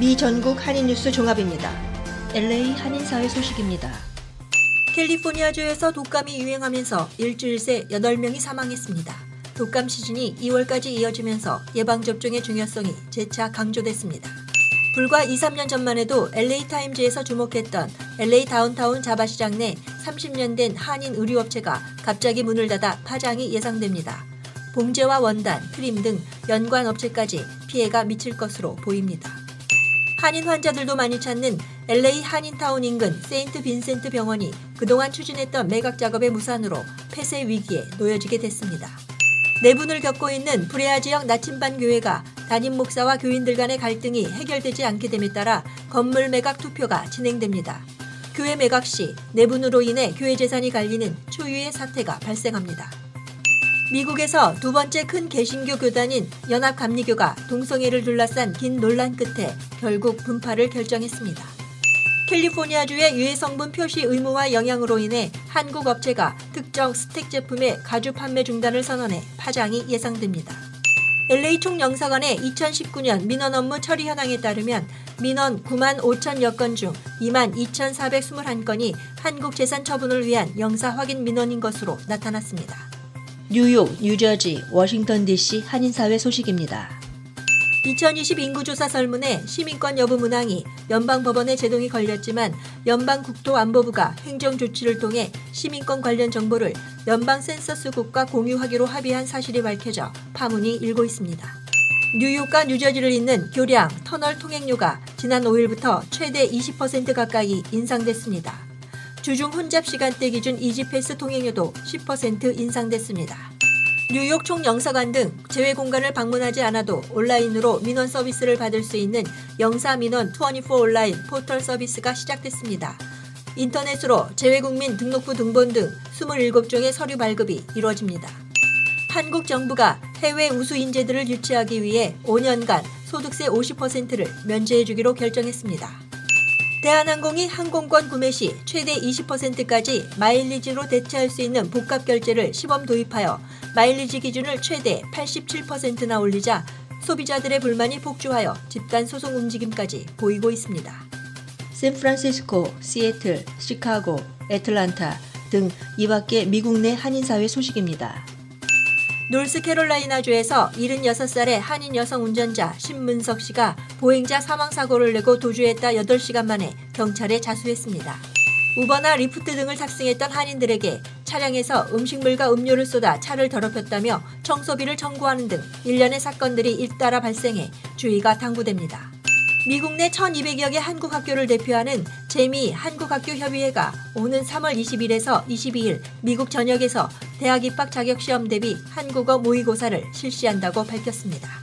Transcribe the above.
미 전국 한인 뉴스 종합입니다. LA 한인사회 소식입니다. 캘리포니아주에서 독감이 유행하면서 일주일 새 8명이 사망했습니다. 독감 시즌이 2월까지 이어지면서 예방접종의 중요성이 재차 강조됐습니다. 불과 2, 3년 전만 해도 LA 타임즈에서 주목했던 LA 다운타운 자바시장 내 30년 된 한인 의류업체가 갑자기 문을 닫아 파장이 예상됩니다. 봉제와 원단, 크림 등 연관 업체까지 피해가 미칠 것으로 보입니다. 한인 환자들도 많이 찾는 LA 한인타운 인근 세인트 빈센트 병원이 그동안 추진했던 매각 작업의 무산으로 폐쇄 위기에 놓여지게 됐습니다. 내분을 겪고 있는 브레아 지역 나침반 교회가 담임 목사와 교인들 간의 갈등이 해결되지 않게 됨에 따라 건물 매각 투표가 진행됩니다. 교회 매각 시 내분으로 인해 교회 재산이 갈리는 초유의 사태가 발생합니다. 미국에서 두 번째 큰 개신교 교단인 연합감리교가 동성애를 둘러싼 긴 논란 끝에 결국 분파를 결정했습니다. 캘리포니아주의 유해 성분 표시 의무화 영향으로 인해 한국 업체가 특정 스택 제품의 가주 판매 중단을 선언해 파장이 예상됩니다. LA 총영사관의 2019년 민원 업무 처리 현황에 따르면 민원 9만 5천여 건 중 2만 2,421건이 한국 재산 처분을 위한 영사 확인 민원인 것으로 나타났습니다. 뉴욕, 뉴저지, 워싱턴 DC 한인사회 소식입니다. 2020 인구조사 설문에 시민권 여부 문항이 연방법원에 제동이 걸렸지만 연방국토안보부가 행정조치를 통해 시민권 관련 정보를 연방센서스국과 공유하기로 합의한 사실이 밝혀져 파문이 일고 있습니다. 뉴욕과 뉴저지를 잇는 교량, 터널 통행료가 지난 5일부터 최대 20% 가까이 인상됐습니다. 주중 혼잡 시간대 기준 이지패스 통행료도 10% 인상됐습니다. 뉴욕 총영사관 등 제외 공간을 방문하지 않아도 온라인으로 민원 서비스를 받을 수 있는 영사 민원 24 온라인 포털 서비스가 시작됐습니다. 인터넷으로 재외국민 등록부 등본 등 27종의 서류 발급이 이루어집니다. 한국 정부가 해외 우수 인재들을 유치하기 위해 5년간 소득세 50%를 면제해 주기로 결정했습니다. 대한항공이 항공권 구매 시 최대 20%까지 마일리지로 대체할 수 있는 복합 결제를 시범 도입하여 마일리지 기준을 최대 87%나 올리자 소비자들의 불만이 폭주하여 집단 소송 움직임까지 보이고 있습니다. 샌프란시스코, 시애틀, 시카고, 애틀란타 등 이밖에 미국 내 한인사회 소식입니다. 노스캐롤라이나주에서 76살의 한인 여성 운전자 신문석 씨가 보행자 사망 사고를 내고 도주했다 8시간 만에 경찰에 자수했습니다. 우버나 리프트 등을 탑승했던 한인들에게 차량에서 음식물과 음료를 쏟아 차를 더럽혔다며 청소비를 청구하는 등 일련의 사건들이 잇따라 발생해 주의가 당부됩니다. 미국 내 1200여 개 한국 학교를 대표하는 재미 한국학교 협의회가 오는 3월 20일에서 22일 미국 전역에서 대학 입학 자격 시험 대비 한국어 모의고사를 실시한다고 밝혔습니다.